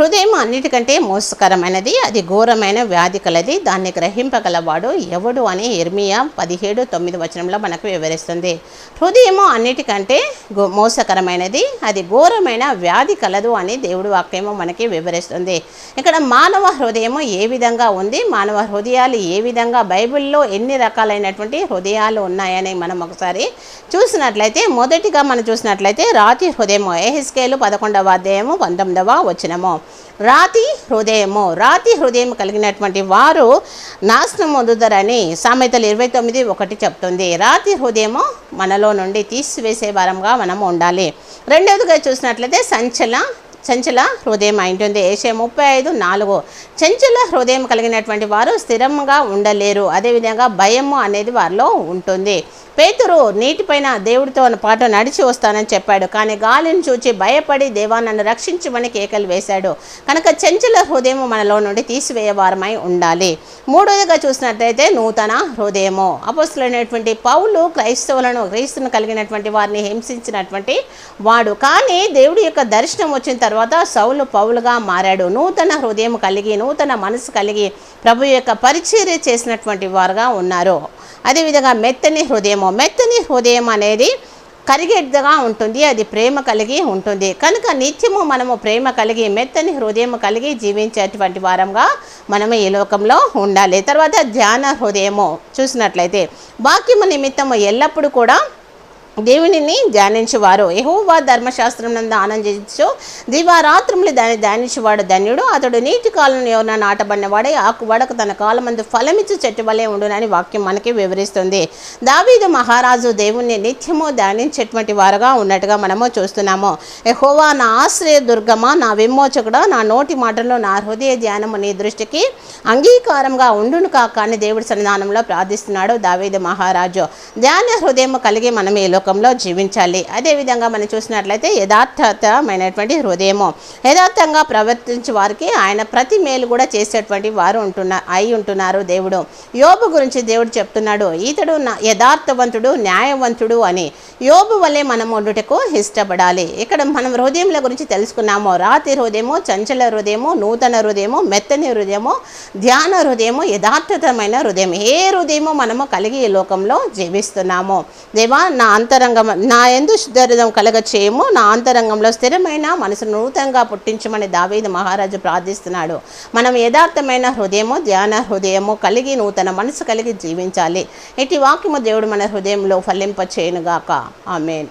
హృదయం అన్నిటికంటే మోసకరమైనది అది ఘోరమైన వ్యాధి కలది. దాన్ని గ్రహింపగలవాడు ఎవడు అని ఎర్మియా పదిహేడు తొమ్మిది వచనంలో మనకు వివరిస్తుంది. హృదయము అన్నిటికంటే గో- మోసకరమైనది అది ఘోరమైన వ్యాధి కలదు అని దేవుడు వాక్యము మనకి వివరిస్తుంది. ఇక్కడ మానవ హృదయము ఏ విధంగా ఉంది? మానవ హృదయాలు ఏ విధంగా? బైబిల్లో ఎన్ని రకాలైనటువంటి హృదయాలు ఉన్నాయని మనం ఒకసారి చూసినట్లయితే మొదటిగా మనం చూసినట్లయితే రాతి హృదయము ఏహెస్కేలు పదకొండవ అధ్యాయము పంతొమ్మిదవ వచనము. రాతి హృదయము. రాతి హృదయం కలిగినటువంటి వారు నాశనం పొందుతారని సామెతలు ఇరవై తొమ్మిది ఒకటి చెప్తుంది. రాతి హృదయము మనలో నుండి తీసివేసే వారంగా మనం ఉండాలి. రెండవదిగా చూసినట్లయితే సంచల చంచల హృదయం అయింటుంది ఏషే ముప్పై ఐదు నాలుగు. చంచల హృదయం కలిగినటువంటి వారు స్థిరంగా ఉండలేరు. అదేవిధంగా భయము అనేది వారిలో ఉంటుంది. పేతురు నీటిపైన దేవుడితో పాటు నడిచి వస్తానని చెప్పాడు. కానీ గాలిని చూచి భయపడి దేవా నన్ను రక్షించమని కేకలు వేశాడు. కనుక చంచల హృదయం మనలో నుండి తీసివేయవారమై ఉండాలి. మూడోదిగా చూసినట్లయితే నూతన హృదయము. అపస్తులైనటువంటి పౌలు క్రైస్తవులను క్రీస్తును కలిగినటువంటి వారిని హింసించినటువంటి వాడు. కానీ దేవుడి యొక్క దర్శనం వచ్చిన తర్వాత సౌలు పౌలుగా మారాడు. నూతన హృదయం కలిగి నూతన మనసు కలిగి ప్రభు యొక్క పరిచర్య చేసినటువంటి వారుగా ఉన్నారు. అదేవిధంగా మెత్తని హృదయము. మెత్తని హృదయం అనేది కరిగేట్టుగా ఉంటుంది. అది ప్రేమ కలిగి ఉంటుంది. కనుక నిత్యము మనము ప్రేమ కలిగి మెత్తని హృదయం కలిగి జీవించేటువంటి వారంగా మనము ఈ లోకంలో ఉండాలి. తర్వాత ధ్యాన హృదయము చూసినట్లయితే వాక్యము నిమిత్తము ఎల్లప్పుడూ కూడా దేవునిని ధ్యానించువారు. యహోవా ధర్మశాస్త్రం నందు ఆనందించు. దివారాత్రములు దాన్ని ధ్యానించేవాడు ధన్యుడు. అతడు నీటి కాలను ఎవరైనా నాటబడినవాడే ఆకు వడకు తన కాలమందు ఫలమిచ్చు చెట్టు వలె ఉండునని వాక్యం మనకి వివరిస్తుంది. దావీదు మహారాజు దేవుణ్ణి నిత్యము ధ్యానించేటువంటి వారుగా ఉన్నట్టుగా మనము చూస్తున్నాము. యహోవా నా ఆశ్రయ దుర్గమా నా విమోచకుడా నా నోటి మాటల్లో నా హృదయ ధ్యానము నీ దృష్టికి అంగీకారంగా ఉండును కాక అని దేవుడి సన్నిధానంలో ప్రార్థిస్తున్నాడు దావీదు మహారాజు. ధ్యాన హృదయం కలిగి మనం ఈ లోకంలో జీవించాలి. అదేవిధంగా మనం చూసినట్లయితే యథార్థమైనటువంటి హృదయము. యథార్థంగా ప్రవర్తించే వారికి ఆయన ప్రతి మేలు కూడా చేసేటువంటి వారు ఉంటున్న అయి ఉంటున్నారు దేవుడు. యోబు గురించి దేవుడు చెప్తున్నాడు ఇతడు యథార్థవంతుడు న్యాయవంతుడు అని. యోబు వల్లే మనం ఉండుటకు ఇష్టపడాలి. ఇక్కడ మనం హృదయముల గురించి తెలుసుకున్నాము. రాతి హృదయము చంచల హృదయము నూతన హృదయము మెత్తని హృదయము ధ్యాన హృదయము యథార్థతమైన హృదయం. ఏ హృదయము మనము కలిగి ఈ లోకంలో జీవిస్తున్నాము. దేవా నా అంత అంతరంగం నా ఎందు శుద్ధహృదయం కలగ చేయము నా అంతరంగంలో స్థిరమైన మనసు నూతనంగా పుట్టించమని దావేది మహారాజు ప్రార్థిస్తున్నాడు. మనం యథార్థమైన హృదయము ధ్యాన హృదయము కలిగి నూతన మనసు కలిగి జీవించాలి. ఇటు వాక్యము దేవుడు మన హృదయంలో ఫలింప చేయనుగాక ఆమెన్.